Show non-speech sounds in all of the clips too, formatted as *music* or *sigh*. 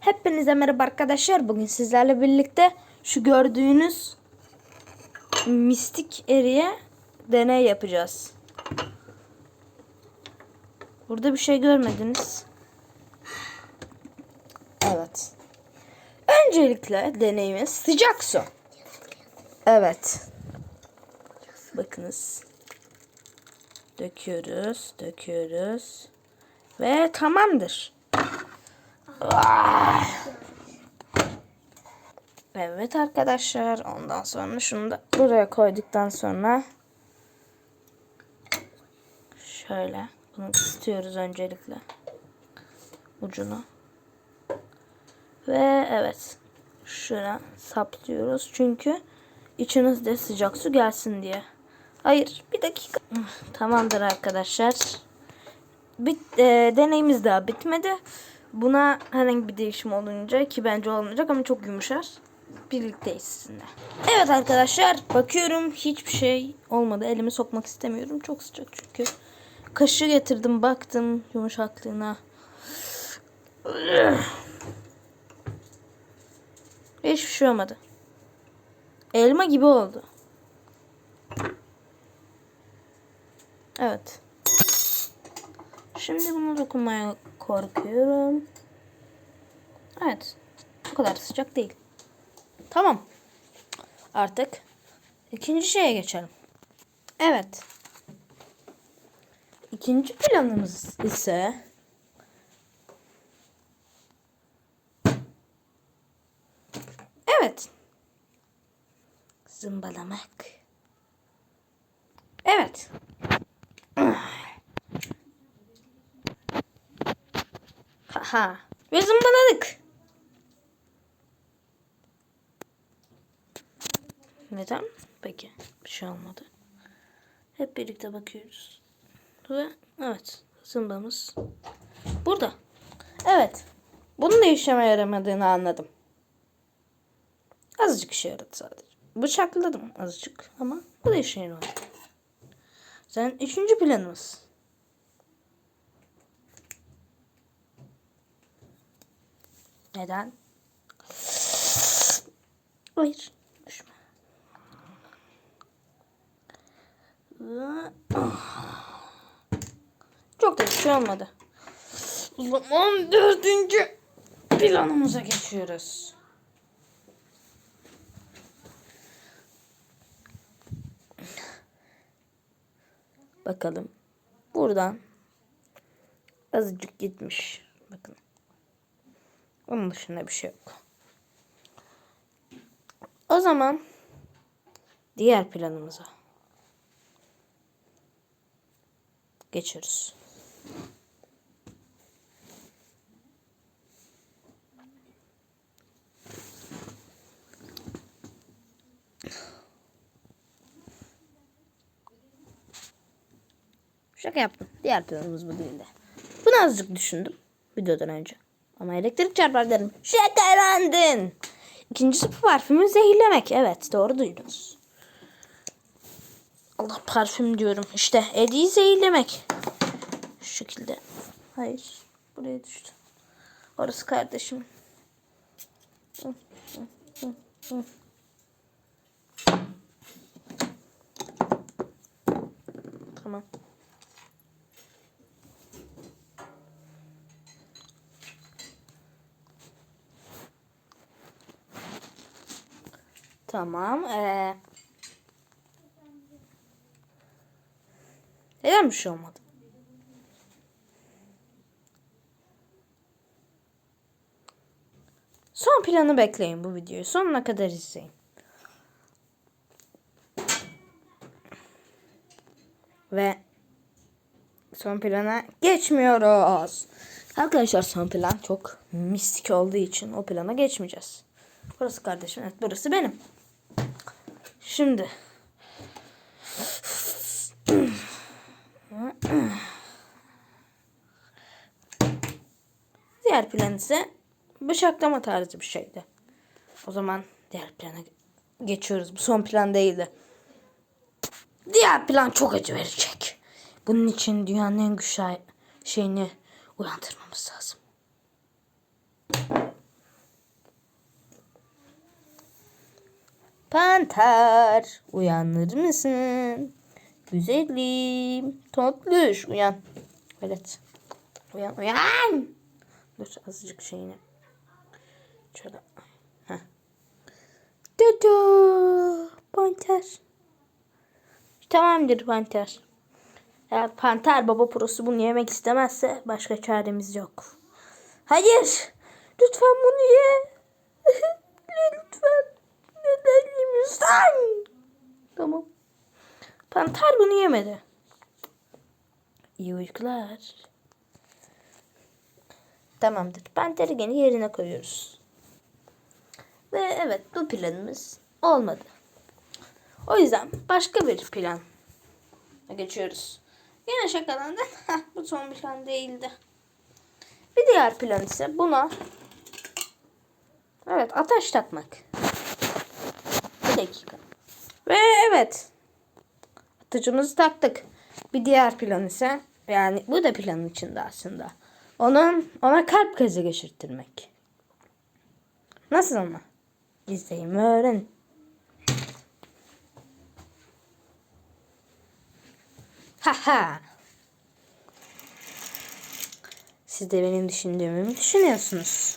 Hepinize merhaba arkadaşlar. Bugün sizlerle birlikte şu gördüğünüz mistik eriye deney yapacağız. Burada bir şey görmediniz. Evet. Öncelikle deneyimiz sıcak su. Evet. Bakınız. Döküyoruz, döküyoruz. Ve tamamdır. Ah. Evet arkadaşlar. Ondan sonra şunu da buraya koyduktan sonra şöyle bunu ısıtıyoruz öncelikle ucunu. Ve evet şuna saplıyoruz çünkü içinizde sıcak su gelsin diye. Hayır bir dakika. Tamamdır arkadaşlar. Bit, e, deneyimiz daha bitmedi. Buna herhangi bir değişim olunca ki bence olmayacak ama çok yumuşar. Birlikteyiz sizinle. Evet arkadaşlar bakıyorum hiçbir şey olmadı. Elimi sokmak istemiyorum. Çok sıcak çünkü. Kaşığı getirdim baktım yumuşaklığına. Hiçbir şey olmadı. Elma gibi oldu. Evet. Şimdi bunu dokunmaya korkuyorum. Evet. Bu kadar sıcak değil. Tamam. Artık ikinci şeye geçelim. Evet. İkinci planımız ise Evet. Zımbalamak. Evet. Haha. Ve zımbaladık. Neden? Peki. Bir şey olmadı. Hep birlikte bakıyoruz. Ve evet. Zımbamız burada. Evet. Bunun da işleme yaramadığını anladım. Azıcık işe yaradı sadece. Bıçakladım azıcık ama bu da işe yaramadı. Sen üçüncü planımız. Neden? Hayır. Düşme. Çok da bir şey olmadı. O zaman dördüncü planımıza geçiyoruz. Bakalım. Buradan azıcık gitmiş. Bakın. Onun dışında bir şey yok. O zaman diğer planımıza geçiyoruz. Şaka yaptım. Diğer planımız bu değildi. Bunu azıcık düşündüm videodan önce. Ama elektrik çarpar derim. Şakarandın. İkincisi parfümü zehirlemek. Evet doğru duydunuz. Allah parfüm diyorum. İşte Eddie'yi zehirlemek. Şu şekilde. Hayır. Buraya düştü. Orası kardeşim. Hı, hı, hı, hı. Tamam. Tamam. Ee... Neden bir şey olmadı? Son planı bekleyin bu videoyu. Sonuna kadar izleyin. Ve son plana geçmiyoruz. Arkadaşlar son plan çok mistik olduğu için o plana geçmeyeceğiz. Burası kardeşim. Evet burası benim. Şimdi. Diğer plan ise bıçaklama tarzı bir şeydi. O zaman diğer plana geçiyoruz. Bu son plan değildi. Diğer plan çok acı verecek. Bunun için dünyanın en güçlü şeyini uyandırmamız lazım. Panter uyanır mısın? Güzelim. Tatlış uyan. Evet. Uyan uyan. Dur azıcık şeyini. Şöyle. Heh. Dudu. Panter. Tamamdır panter. Eğer panter baba prosu bunu yemek istemezse başka çaremiz yok. Hayır. Lütfen bunu ye. *laughs* Lütfen. Yemiyorsun? Tamam. Panter bunu yemedi. İyi uykular. Tamamdır. Panteri gene yerine koyuyoruz. Ve evet bu planımız olmadı. O yüzden başka bir plan geçiyoruz. Yine şakalandın. *laughs* Heh, bu son plan değildi. Bir diğer plan ise buna evet ateş takmak. Dakika. Ve evet atıcımızı taktık. Bir diğer plan ise yani bu da planın içinde aslında. Onun ona kalp krizi geçirttirmek. Nasıl ama? İzleyin ve öğrenin. Ha ha. Siz de benim düşündüğümü mü düşünüyorsunuz?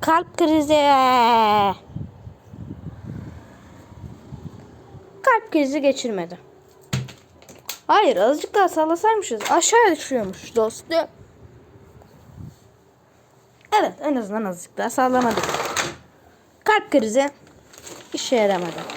Kalp krizi. Kalp krizi geçirmedi. Hayır azıcık daha sallasaymışız. Aşağıya düşüyormuş dostum. Evet en azından azıcık daha sallamadık. Kalp krizi işe yaramadı.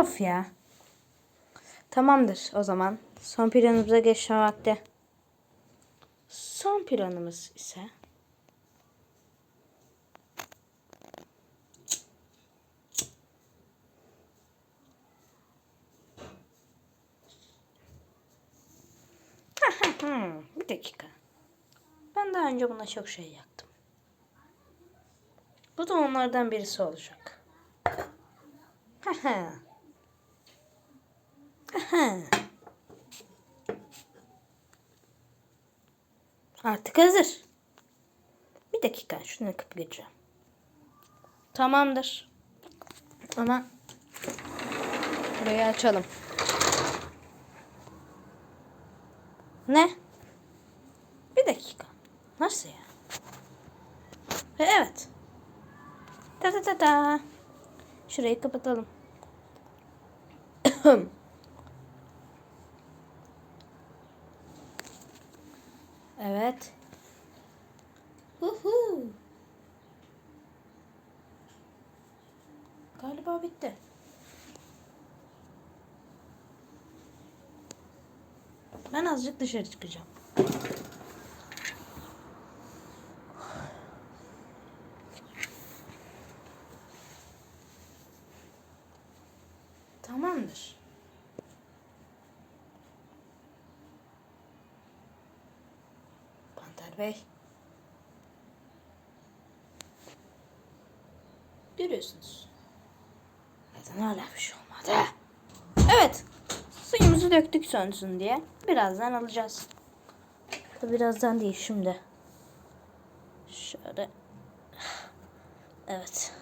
Of ya. Tamamdır o zaman. Son planımıza geçme vakti. Son planımız ise bir dakika. Ben daha önce buna çok şey yaptım. Bu da onlardan birisi olacak. Haha. Haha. Artık hazır. Bir dakika şunu yakıp geçeceğim. Tamamdır. Ama burayı açalım. Ne? Bir dakika. Nasıl ya? Ve evet. Ta ta ta ta. Şurayı kapatalım. *clears throat* Evet. Huhu. Galiba bitti. Ben azıcık dışarı çıkacağım. Tamamdır. Panter Bey. Görüyorsunuz. Neden hala bir şey olmadı? Evet. Suyumuzu döktük sönsün diye. Birazdan alacağız. Birazdan değil şimdi. Şöyle. Evet.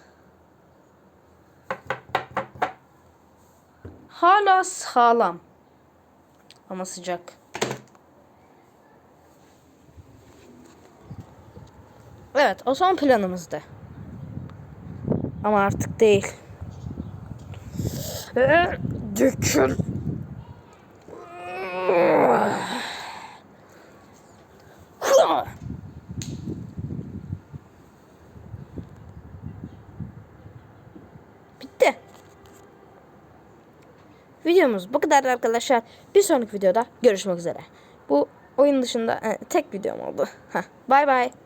Hala sağlam. Ama sıcak. Evet o son planımızdı. Ama artık değil. Dökül. Bitti. Videomuz bu kadar arkadaşlar. Bir sonraki videoda görüşmek üzere. Bu oyun dışında e, tek videom oldu. Bay bay.